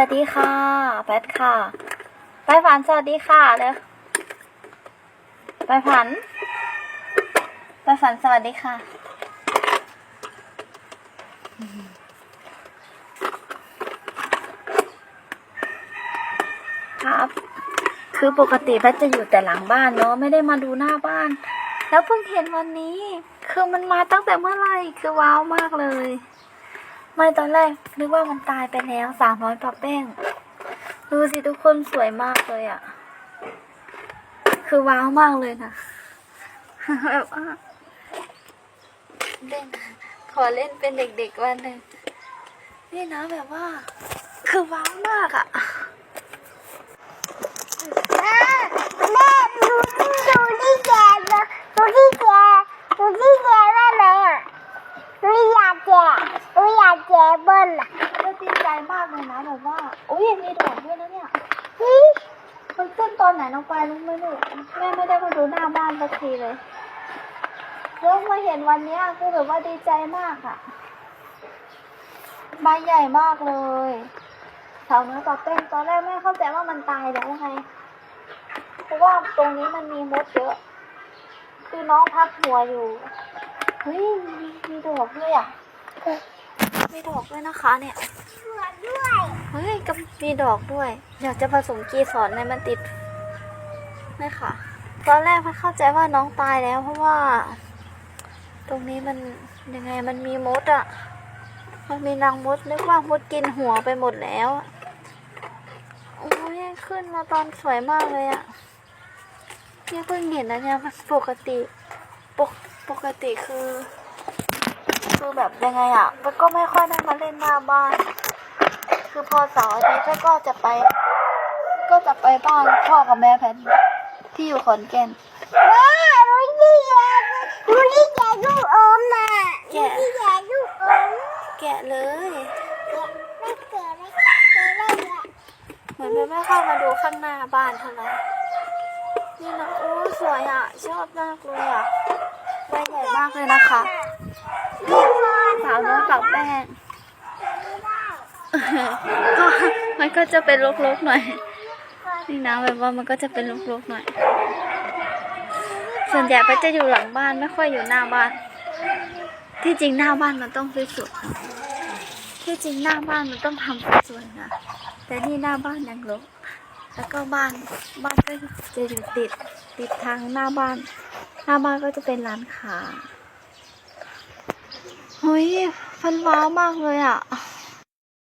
วัสดีค่ะแพทค่ะไปฝันสวัสดีค่ะเร็วไปฝันไปฝันสวัสดีค่ะครับ คือปกติแพทจะอยู่แต่หลังบ้านเนาะไม่ได้มาดูหน้าบ้าน แล้วเพิ่งเห็นวันนี้ คือมันมาตั้งแต่เมื่อไหร่คือว้าวมากเลย ไม่ตอนแรกนึกว่ามันตายไปแล้วสามร้อยปะแป้ง ดูสิทุกคนสวยมากเลยอะ่ะ คือว้าวมากเลยนะแบบว่าเล่นขอเล่นเป็นเด็กๆวันหนึ่งนี่นะแบบว่า คือว้าวมากอะ่ะ แม่ดูดูที่แกดูที่แกดูที่แกว่าไหมอะดูอยากแกดู เบิลล่ะก็ดีใจมากเลยนะแบบว่าอุ้ยมีดอกด้วยนะเนี่ยนี่มันขึ้นตอนไหนน้องปลายรู้ไหมลูกแม่ไม่ได้มาดูหน้าบ้านสักทีเลยแล้วมาเห็นวันนี้ยคือแบบว่าดีใจมากอะใบใหญ่มากเลยแถวเนื้อปลาเป้นตอนแรกแม่เข้าใจว่ามันตายแล้วไงเพราะว่าตรงนี้มันมีมดเยอะคือน้องพับหัวอยู่เฮ้ยมีมีดอกด้วยอะ มีดอกด้วยนะคะเนี่ยสวยด้วยเฮ้ยก็มีดอกด้วยเดี๋ยวจะผสมกีสรในมันติดนี่ค่ะ ตอนแรกพัดเข้าใจว่าน้องตายแล้ว เพราะว่า ตรงนี้มันยังไงมันมีมดอะ่ะ มันมีนางมดนึกว่ามดกินหัวไปหมดแล้วอะโอ้ยขึ้นมาตอนสวยมากเลยอะ่ะเนี่ยเพิ่งเห็นนะเนี่ยมันปกติปกปกติคือ คือแบบยังไงอะ่ะมันก็ไม่ค่อยได้มาเล่นหน้าบ้าน คือพอเสาร์อาทิตย์ก็จะไป ก็จะไปบ้านพ่อกับแม่แพทที่อยู่ขอนแก่นแม่ดูที่แกดูที่แกลูกอมน่ะดูที่แกลูกอมแกะเลยไม่เกิดไม่เกิดอะไรอะเหมือนแม่ไม่เข้ามาดูข้างหน้าบ้านเท่าไหร่นี่นะโอ้สวยอะ ชอบมากเลยอะ ใบใหญ่มากเลยนะคะสาวน้อยปักแป้งก็มันก็จะเป็นลกๆหน่อย นี่นะแบบว่ามันก็จะเป็นลกๆหน่อย ส่วนใหญ่ก็จะอยู่หลังบ้านไม่ค่อยอยู่หน้าบ้าน ที่จริงหน้าบ้านมันต้องสวยๆที่จริงหน้าบ้านมันต้องทำสวยๆนะแต่นี่หน้าบ้านยังรกแล้วก็บ้านบ้านก็จะอยู่ติดติดทางหน้าบ้าน หน้าบ้านก็จะเป็นร้านค้าเฮ้ยฟันว้าวมากเลยอะ